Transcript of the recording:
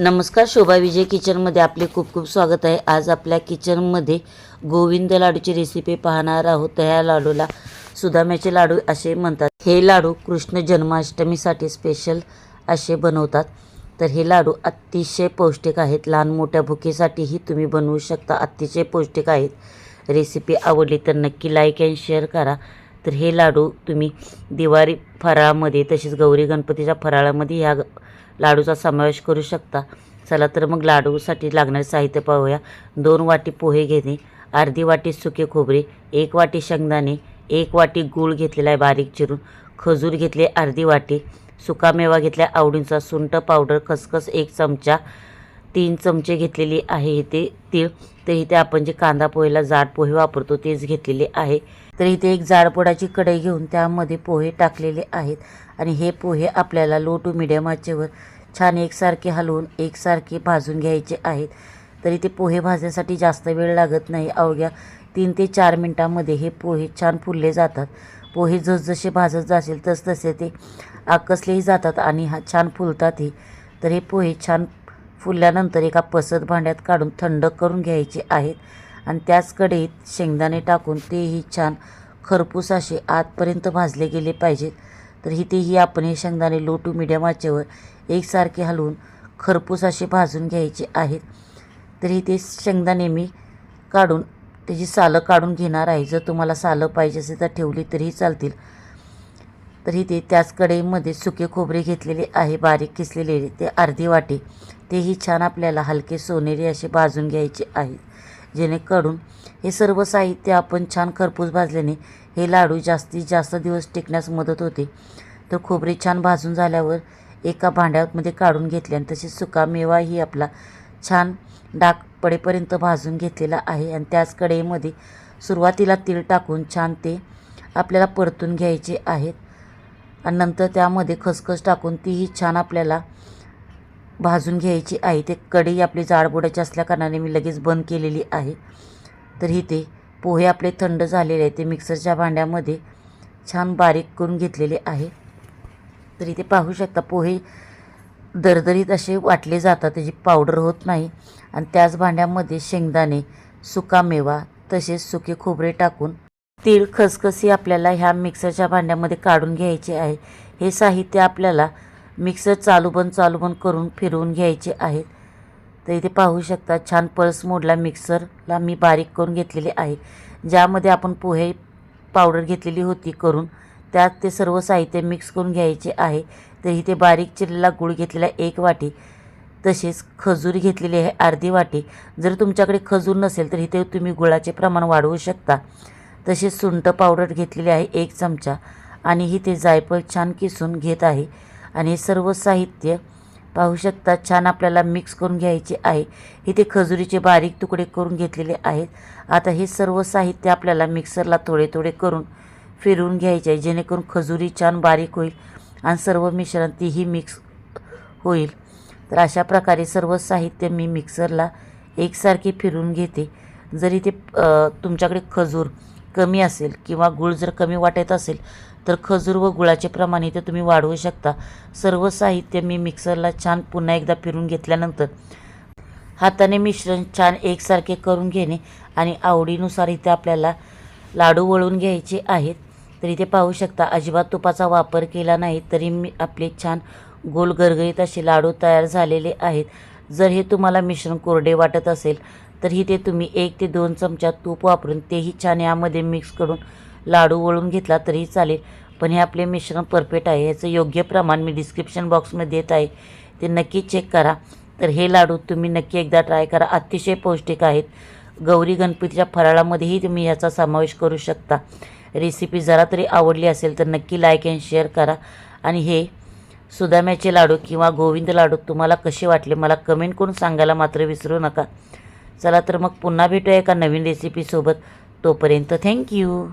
नमस्कार शोभा विजय किचनमध्ये आपले खूप खूप स्वागत आहे. आज आपल्या किचनमध्ये गोविंद लाडूची रेसिपी पाहणार आहोत. ह्या लाडूला सुदाम्याचे लाडू असे म्हणतात. हे लाडू कृष्ण जन्माष्टमीसाठी स्पेशल असे बनवतात. तर हे लाडू अतिशय पौष्टिक आहेत. लहान मोठ्या भुकेसाठीही तुम्ही बनवू शकता. अतिशय पौष्टिक आहेत. रेसिपी आवडली तर नक्की लाईक अँड शेअर करा. तर हे लाडू तुम्ही दिवाळी फराळामध्ये तसेच गौरी गणपतीच्या फराळामध्ये ह्या लाडूचा समावेश करू शकता. चला तर मग लाडूसाठी लागणारे साहित्य पाहूया. दोन वाटी पोहे घेणे अर्धी वाटी सुके खोबरे एक वाटी शेंगदाणे एक वाटी गूळ घेतलेला आहे बारीक चिरून खजूर घेतले अर्धी वाटी सुकामेवा घेतल्या आवडींचा सुंट पावडर खसखस एक चमचा तीन चमचे घेतलेली आहे इथे तीळ. तर इथे आपण जे कांदा पोहेला जाड पोहे वापरतो तेच घेतलेले आहे. तर इथे एक जाडपोडाची कढई घेऊन त्यामध्ये पोहे टाकलेले आहेत. आणि हे पोहे आपल्याला लो टू मिडियम आचेवर छान एकसारखे हलवून एकसारखे भाजून घ्यायचे आहेत. तर इथे पोहे भाजण्यासाठी जास्त वेळ लागत नाही. अवघ्या तीन ते चार मिनटामध्ये हे पोहे छान फुलले जातात. पोहे जसजसे भाजत जातील तसतसे ते आकसलेही जातात आणि हा छान फुलतातही. तर हे पोहे छान फुलल्यानंतर एका पसत भांड्यात काढून थंड करून घ्यायचे आहेत. आणि त्याच कढईत शेंगदाणे टाकून तेही छान खरपूस असे आतपर्यंत भाजले गेले पाहिजेत. तर इथेही आपण हे शेंगदाणे लो टू मिडियम आचेवर एकसारखे हलवून खरपूस असे भाजून घ्यायचे आहेत. तर इथे शेंगदाणे मी काढून त्याची सालं काढून घेणार आहे. जर तुम्हाला सालं पाहिजे असेल तर ठेवली तरीही चालतील. तर इथे त्याच कढईमध्ये सुके खोबरे घेतलेले आहे बारीक किसलेले. ते अर्धी वाटी. तेही छान आपल्याला हलके सोनेरी असे भाजून घ्यायचे आहे जेणेकरून हे सर्व साहित्य आपण छान खरपूस भाजल्याने हे लाडू जास्तीत जास्त दिवस टिकण्यास मदत होते. तर खोबरे छान भाजून झाल्यावर एका भांड्यामध्ये काढून घेतले आणि तसेच सुका मेवाही आपला छान डाग पडेपर्यंत भाजून घेतलेला आहे आणि त्याच कढईमध्ये सुरुवातीला तीळ टाकून छान ते आपल्याला परतून घ्यायचे आहेत. आणि नंतर त्यामध्ये खसखस टाकून तीही छान आपल्याला भाजून घ्यायची आहे. ते कढई आपली जाडबुडाची असल्याकारणाने मी लगेच बंद केलेली आहे. तर इथे पोहे आपले थंड झालेले आहे ते मिक्सरच्या भांड्यामध्ये छान बारीक करून घेतलेले आहे. तर इथे पाहू शकता पोहे दरदरीत असे वाटले जातात. त्याची पावडर होत नाही. आणि त्याच भांड्यामध्ये शेंगदाणे सुकामेवा तसेच सुके खोबरे टाकून तीळ खसखसी आपल्याला ह्या मिक्सरच्या भांड्यामध्ये काढून घ्यायचे आहे. हे साहित्य आपल्याला मिक्सर चालू बंद चालू बंद करून फिरवून घ्यायचे आहेत. तर इथे पाहू शकता छान पल्स मोडला मिक्सरला मी बारीक करून घेतलेले आहे. ज्यामध्ये आपण पोहे पावडर घेतलेली होती करून त्यात ते सर्व साहित्य मिक्स करून घ्यायचे आहे. तर इथे बारीक चिरलेला गूळ घेतलेला एक वाटी तसेच खजूर घेतलेली आहे अर्धी वाटी. जर तुमच्याकडे खजूर नसेल तर इथे तुम्ही गुळाचे प्रमाण वाढवू शकता. तसेच सुंठ पावडर घेतलेली आहे एक चमचा. आणि इथे जायफळ छान किसून घेत आहे. आणि हे सर्व साहित्य पाहू शकता. छान आपल्याला मिक्स करून घ्यायचे आहे. इथे खजुरीचे बारीक तुकडे करून घेतलेले आहेत. आता हे सर्व साहित्य आपल्याला मिक्सरला थोडे थोडे करून फिरवून घ्यायचे आहे. जेणेकरून खजुरी छान बारीक होईल आणि सर्व मिश्रण तीही मिक्स होईल. तर अशा प्रकारे सर्व साहित्य मी मिक्सरला एकसारखे फिरून घेते. जरी ते तुमच्याकडे खजूर कमी असेल किंवा गूळ जर कमी वाटत असेल तर खजूर व गुळाचे प्रमाण इथे तुम्ही वाढवू शकता. सर्व साहित्य मी मिक्सरला छान पुन्हा एकदा फिरून घेतल्यानंतर हाताने मिश्रण छान एकसारखे करून घेणे आणि आवडीनुसार इथे आपल्याला लाडू वळून घ्यायचे आहेत. तर इथे पाहू शकता अजिबात तुपाचा वापर केला नाही तरी मी आपले छान गोल गरगरीत असे लाडू तयार झालेले आहेत. जर हे तुम्हाला मिश्रण कोरडे वाटत असेल तर इथे तुम्ही एक ते दोन चमचा तूप वापरून तेही छान यामध्ये मिक्स करून लाडू वळून घेतला तरीही चालेल. पण हे आपले मिश्रण परफेक्ट आहे. याचं योग्य प्रमाण मी डिस्क्रिप्शन बॉक्समध्ये देत आहे. ते नक्की चेक करा. तर हे लाडू तुम्ही नक्की एकदा ट्राय करा. अतिशय पौष्टिक आहेत. गौरी गणपतीच्या फराळामध्येही तुम्ही याचा समावेश करू शकता. रेसिपी जरा तरी आवडली असेल तर नक्की लाईक अँड शेअर करा. आणि हे सुदाम्याचे लाडू किंवा गोविंद लाडू तुम्हाला कसे वाटले मला कमेंट करून सांगायला मात्र विसरू नका. चला तर मग पुन्हा भेटूया एका नवीन रेसिपीसोबत तोपर्यंत थँक्यू